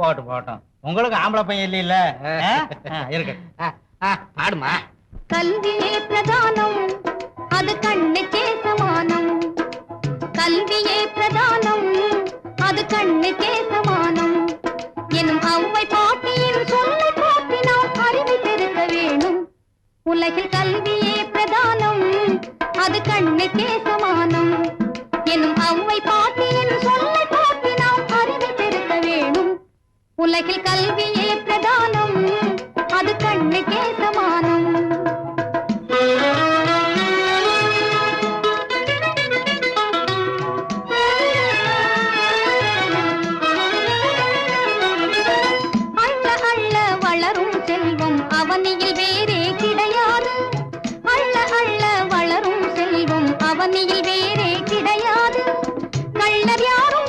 போகட்டும் போகட்டும் உங்களுக்கு ஆம்பளை பையன் இல்லைல்ல? ஆ? இருக்கு. பாடுமா. கல்வியே பிரதானம் அது கண்ணுக்கே சமானம். கல்வியே பிரதானம் அது கண்ணுக்கே சமானம். எனும் அவ்வை பாட்டியின் சொல்ல போற்றி நாம் அறிவை பெருக்க வேணும். உலகில் கல்வியே பிரதானம் அது கண்ணுக்கே உலகில் கல்வியே பிரதானம் அது கண்ணுக்கே சமானம். அள்ள அள்ள வளரும் செல்வம் அவனியில் வேறே கிடையாது. அள்ள அள்ள வளரும் செல்வம் அவனியில் வேறே கிடையாது. கள்ளர் யாரும்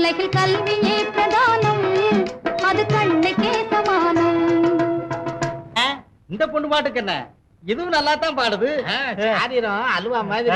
உலகில் கல்வியே பிரதானம் அது கண்ணுக்கே சமானம் இந்த பொண்ணு பாட்டுக்கு என்ன? இதுவும் நல்லா தான் பாடுது. ஆ, சாரீரம் அல்வா மாதிரி.